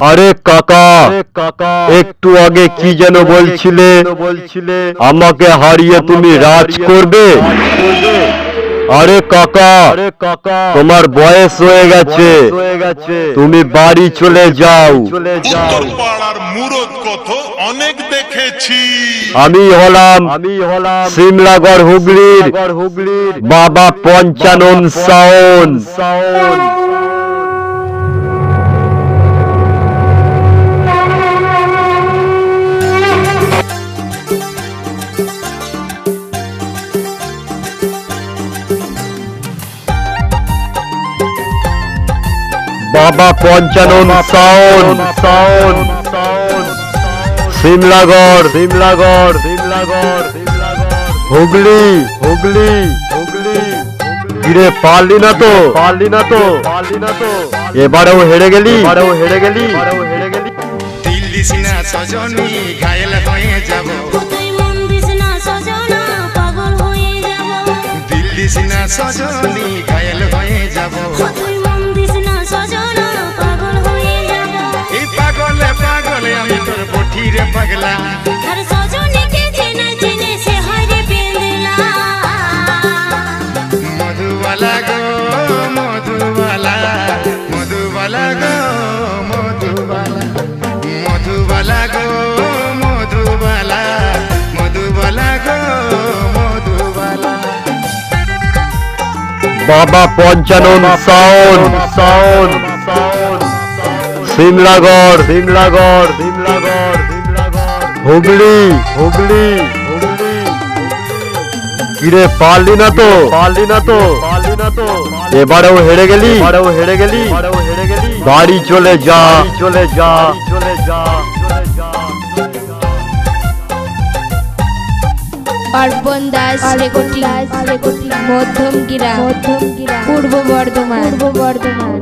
আরে কাকা কাকা একটু আগে কি যেন বলছিলে? বলছিলে? আমাকে হারিয়ে তুমি রাজ করবে? আরে কাকা আরে কাকা তোমার বয়স হয়ে গেছে। হয়ে গেছে। তুমি বাড়ি চলে যাও। চলে যাও। পাড়ার মুরদ কত? অনেক দেখেছি। আমি হলাম আমি হলাম সিমলাগড় হুগলির হুগলির বাবা পঞ্চানন সাউন সাউন্ড বাবা Panchanan sound. Sound sound Simlagarh Simlagarh Simlagarh. Hooghly Hooghly Hooghly. ফিরে পারলি না তো? পারলি না তো? পারলি না তো? এবারেও হেরে গেলি? এবারেও হেরে গেলি? এবারেও হেরে গেলি? দিল দিস না সজনী ঘায়ল হয়ে যাব। তুই দিস না সজনা? পাগল যাব। দিল দিস না সজনী ঘায়ল হয়ে যাব। বাবা পঞ্চানন সাউন সাউন্ড। সিমলাগড়। সিমলাগড় সিমলাগড় হুগলি। হুগলি হুগলি। ফিরে পারলি না তো? পারলি না তো? পারলি না তো? এবারেও হেরে গেলি? এবারেও হেরে গেলি? এবারেও হেরে গেলি বাড়ি চলে যা। চলে যা চলে যা। অর্পণ দাস রেকর্ডিং মধ্যম গ্রাম পূর্ব বর্ধমান। পূর্ব বর্ধমান।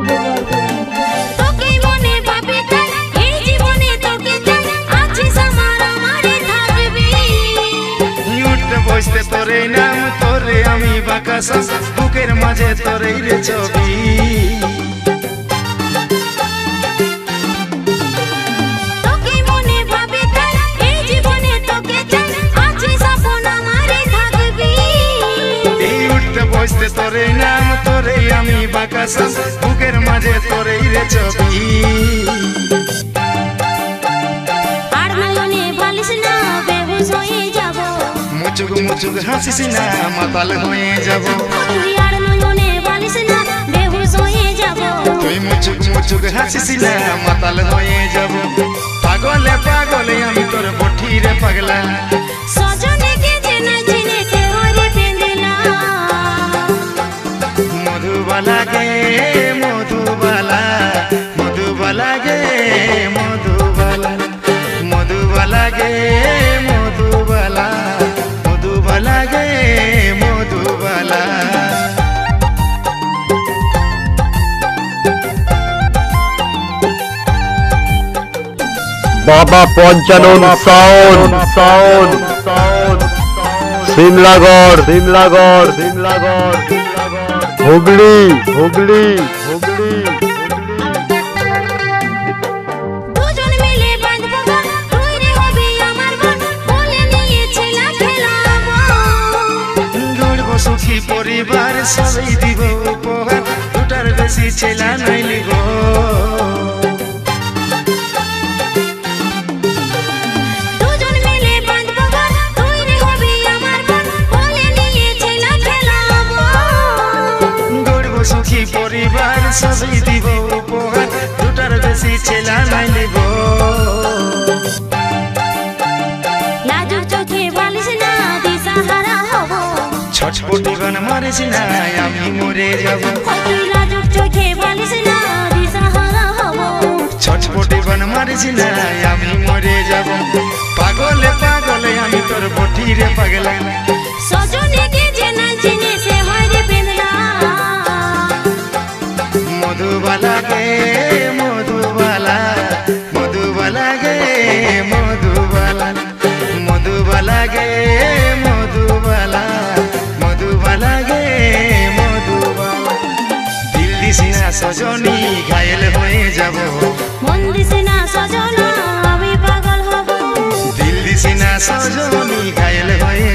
মনে বসতে তোরে নাম তোরে আমি বাকাস বুকের মাঝে তোরে রে ছবি। নাম তোরে আমি বাকাস বুকের মাঝে তোরে রে ছবি। মুচুক মুচুক হাসিস না মাতাল হয়ে যাব। তুই আর নয়নে বালিশ না বেহুশ হয়ে যাব। তুই মুচুক মুচুক হাসিস না মাতাল হয়ে যাব। পাগলে পাগলে আমি তোর বঠিরে পাগলা। বাবা Panchanan sound sound. Sound. Simlagarh. Simlagarh Simlagarh Hooghly. Hooghly Hooghly সুখী পরিবার সবাই দিব উপহার। দুটার বেশি ছেলা নাই লিব সবাই দিব উপহার দুটার বেশি ছেলা নাই লিব লাজুক চোখে বালিশ না দিশাহারা হব। ছটপটি গান মারিস না আমি মরে যাব। ছটপটি গান মারিস না আমি মরে যাব পাগলে পাগলে আমি তোর বটিরে পাগলা সজনীকে চেনা চেনে মধুবালা গে মধুবালা মধুবালা গে মধুবালা মধুবালা গে মধুবালা মধুবালা গে মধুবালা দিল দিস না সজনী ঘায়েল হয়ে যাব মন দিস না সজনা আমি পাগল হব। দিল দিস না সজনী হয়ে